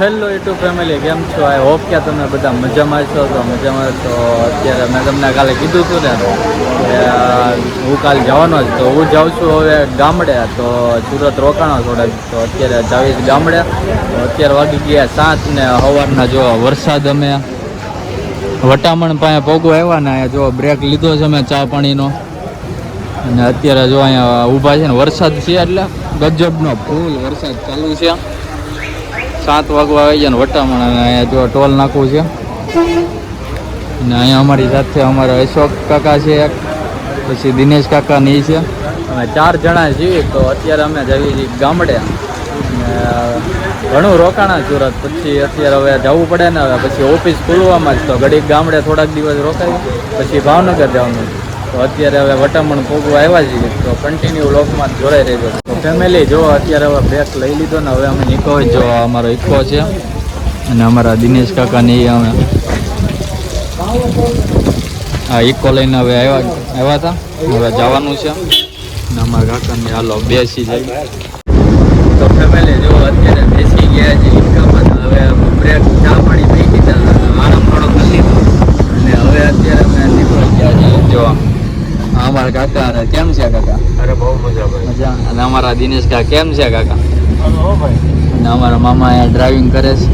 Hello YouTube family કેમ છો? I hope કે તમે બધા મજામાં છો. તો મજામાં તો અત્યારે મેં તમને કાલે કીધું હતું ને કે હું કાલે જવાનો જ. તો હું જાઉં છું હવે ગામડે, તો સુરત રોકાણો થોડાક. તો અત્યારે જાવીશ ગામડે. તો અત્યારે વાગી ગયા સાત ને સવારના જો વરસાદ અમે વટામણ પાસે પોગો આવ્યા ને અહીંયા જો બ્રેક લીધો છે મેં ચા પાણીનો. અને અત્યારે જો અહીંયા ઊભા છે ને, વરસાદ છે એટલે ગજબનો ફૂલ વરસાદ ચાલુ છે. સાત વાગવા આવી જાય ને વટામણ અને અહીંયા જો ટોલ નાખવું છે. અને અહીંયા અમારી સાથે અમારા અશોક કાકા છે એક, પછી દિનેશ કાકા ની છે. અમે ચાર જણા છીએ તો અત્યારે અમે જઈએ છીએ ગામડે. ઘણું રોકાણા સુરત પછી અત્યારે હવે જવું પડે ને હવે, પછી ઓફિસ ખુલવામાં જ તો ઘડીક ગામડે થોડાક દિવસ રોકાય, પછી ભાવનગર જવાનું. તો અત્યારે હવે વટામણ પોગવા આવ્યા છીએ. તો કન્ટિન્યુ લોકમાં જોડાઈ રહેજો તો ફેમિલી જો અત્યારે હવે બ્રેક લઈ લીધો ને હવે અમે નીકો જો અમારો ઇકો છે. અને અમારા દિનેશ કાકાની અમે આ ઇકો લઈને હવે આવ્યા આવ્યા હતા. હવે જવાનું છે. અને અમારા કાકાને હાલો બેસી જાય. તો ફેમિલી જો અત્યારે બેસી ગયા છે ઇકામાં હવે બ્રેક ચા પાણી પી લીધા. આરામ થોડો કરી લીધો. અને હવે અત્યારે અમે નીકળી ગયા છીએ જો આ અમારા કાકા અને કેમ છે કાકા? અરે બહુ મજા ભાઈ. મજા? અને અમારા દિનેશ કાકા કેમ છે કાકા? અને અમારા મામા અહીંયા ડ્રાઇવિંગ કરે છે.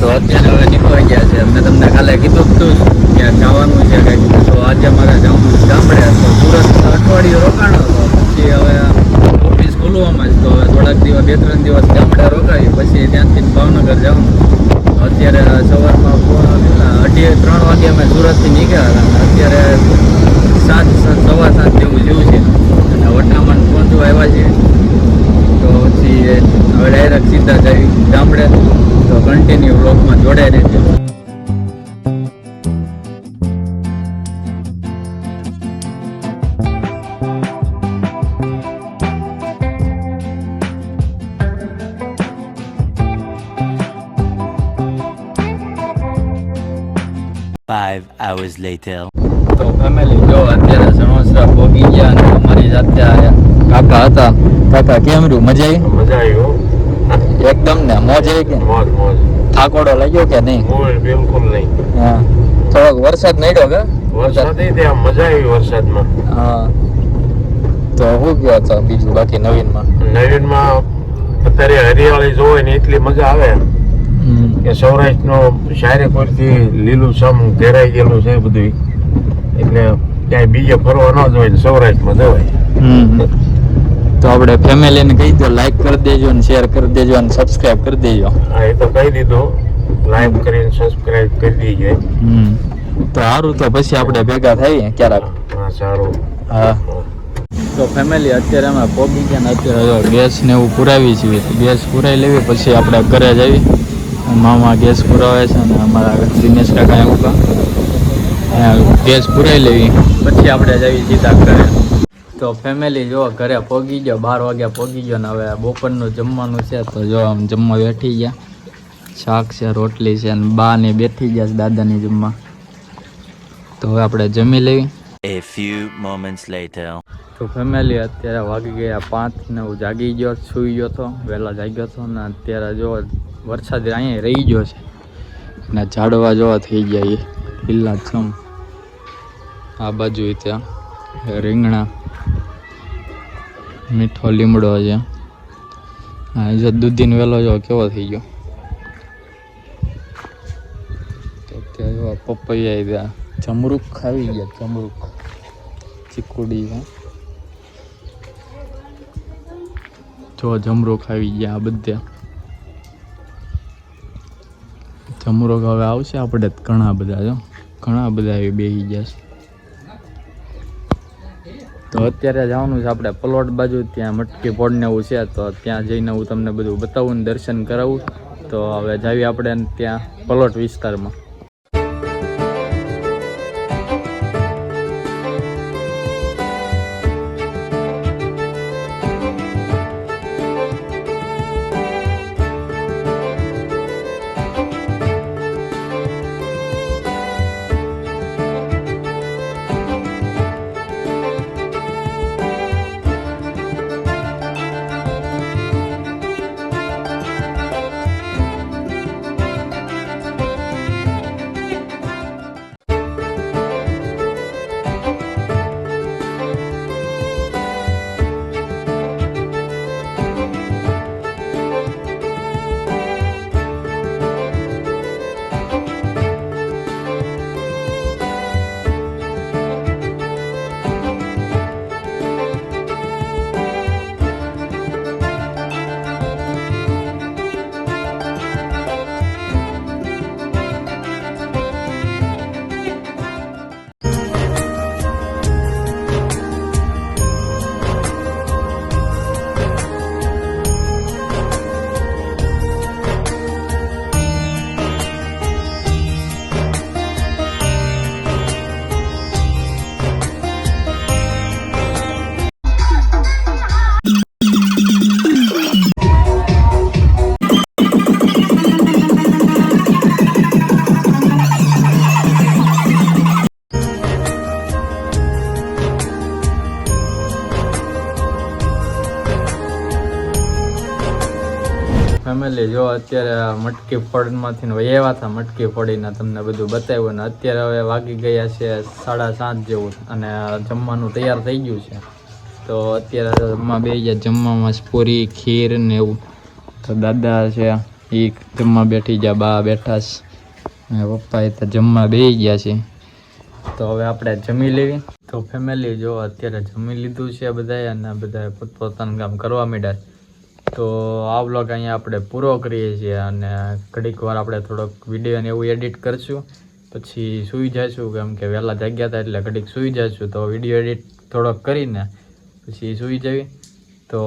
તો અત્યારે હવે નીકળી ગયા છે. મેં તમને કાલે કીધું હતું કે જવાનું છે કંઈક. તો આજે મારે જવાનું ગામડે તો સુરત અઠવાડિયું રોકાણો હતો. પછી હવે ઓફિસ ખોલવામાં જ તો થોડાક દિવસ બે ત્રણ દિવસ ગામડે રોકાયું. પછી ત્યાંથી ભાવનગર જવાનું. અત્યારે સવારમાં અઢી ત્રણ વાગે અમે સુરતથી નીકળ્યા હતા. અત્યારે સાત સવા સાત જેવું જેવું છે. અને વટામણ પહોંચવા આવ્યા છે. તો પછી હવે ડાયરેક્ટ સીધા જઈ ગામડે. તો કન્ટિન્યુ બ્લોકમાં જોડાઈ રહેજો. Five hours later. ફેમિલી જો અત્યારે સણોસરા ભોગી ગયા અને અમારી સાથે કાકા હતા. કાકા કેમ રહ્યું? મજા આવી? મજા આવી એકદમ ને? મોજ આવી કે? મોજ મોજ. થાકોડો લાગ્યો કે નહીં? બિલકુલ નહીં. હા. થોડોક વરસાદ નડ્યો કે? વરસાદ ત્યાં મજા આવી વરસાદમાં. હા. તો હું ગયો હતો બીજું બાકી નવીનમાં? નવીનમાં અત્યારે હરિયાળી જોવે ને એટલી મજા આવે. કે સૌરાષ્ટ્રનો શાયરે કોઈથી લીલું સમ ઘેરાઈ ગયેલું છે બધું એટલે ક્યાંય બીજે ફરવા ન જોઈએ સૌરાષ્ટ્રમાં જવાય. તો આપણે ફેમિલીને કહી દો લાઈક કરી દેજો ને શેર કરી દેજો અને સબસ્ક્રાઇબ કરી દેજો. હા એ તો કહી દીધું. લાઈક કરીને સબસ્ક્રાઇબ કરી દેજો. તો સારું તો પછી આપણે ભેગા થઈએ ક્યારેક. હા સારું. હા. તો ફેમિલી અત્યારે અમે પોગી ગયા ને અત્યારે ગેસ ને એવું પુરાવી છીએ ગેસ પુરાવી લેવી પછી આપણે ઘરે જઈએ મામા ગેસ પુરાવે છે અને અમારા દિનેશ કાકા એવું કા ગેસ પૂરાઈ લેવી. પછી આપણે જઈએ સીધા ઘરે. તો ફેમિલી જો ઘરે પોગી ગયો બાર વાગ્યા પોગી ગયો ને હવે બપોરનું જમવાનું છે તો જો આમ જમવા બેઠી ગયા. શાક છે રોટલી છે અને બા ને બેઠી ગયા છે દાદાની જમવા. તો હવે આપણે જમી લેવી. A few moments later. તો ફેમિલી અત્યારે વાગી ગયા પાંચ ને હું જાગી ગયો સૂઈ ગયો હતો વહેલા જાગ્યો હતો ને અત્યારે જો વરસાદ અહીંયા રહી ગયો છે. ને ઝાડવા જોવા થઈ ગયા એ. લીલા છમ. આ બાજુ ત્યાં. રીંગણા. મીઠો લીમડો છે. હા જો વહેલો જો કેવો થઈ ગયો? ત્યાં જો પપૈયા ત્યાં. જમરૂક ખાવી ગયા, જમરૂક. ચીકુડી છે. જો જમરૂક આવી ગયા આ બધા. જમરૂખ હવે આવશે આપણે ઘણા બધા, જો. ઘણા બધા આવી બેસી ગયા છે. તો અત્યારે જવાનું છે આપણે પલોટ બાજુ, ત્યાં મટકી પોડને એવું છે, તો ત્યાં જઈને હું તમને બધું બતાવું ને દર્શન કરાવું. તો હવે જાવી આપણે ત્યાં પલોટ વિસ્તારમાં. ફેમિલી જો અત્યારે મટકી ફળમાંથી વહેવા હતા, મટકી ફળીને તમને બધું બતાવ્યું ને અત્યારે હવે વાગી ગયા છે સાડા સાત જેવું અને જમવાનું તૈયાર થઈ ગયું છે. તો અત્યારે જમવા બે ગયા જમવામાં પૂરી, ખીર ને એવું. તો દાદા છે એ જમવા બેઠી ગયા, બા બેઠા છે. પપ્પા એ તો જમવા બે ગયા છે. તો હવે આપણે જમી લેવી. તો ફેમિલી જો અત્યારે જમી લીધું છે બધાએ અને બધાએ પોતપોતાનું કામ કરવા માંડ્યા છે. તો આ વ્લોગ અહીંયા આપણે પૂરો કરીએ છીએ અને ઘડીક વાર આપણે થોડોક વીડિયો ને એવું એડિટ કરશું. પછી સૂઈ જઈશું કેમ કે વહેલા જાગ્યા હતા એટલે ઘડીક સૂઈ જઈશું તો વીડિયો એડિટ થોડોક કરીને પછી સૂઈ જવી. તો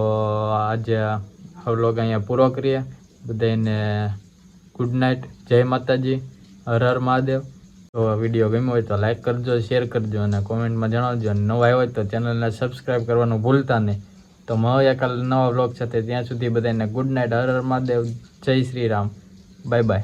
આજે આ વ્લોગ અહીંયા પૂરો કરીએ. બધાને ગુડ નાઇટ જય માતાજી, હર હર મહાદેવ. તો વીડિયો ગમ્યો હોય તો લાઇક કરજો શેર કરજો અને કોમેન્ટમાં જણાવજો. અને નવા આવ્યો હોય તો ચેનલને સબસ્ક્રાઈબ કરવાનું ભૂલતા નહીં. તો મળીએ કાલે નવા બ્લોગ સાથે ત્યાં સુધી બધાને ગુડ નાઇટ હર હર મહાદેવ. જય શ્રી રામ. Bye bye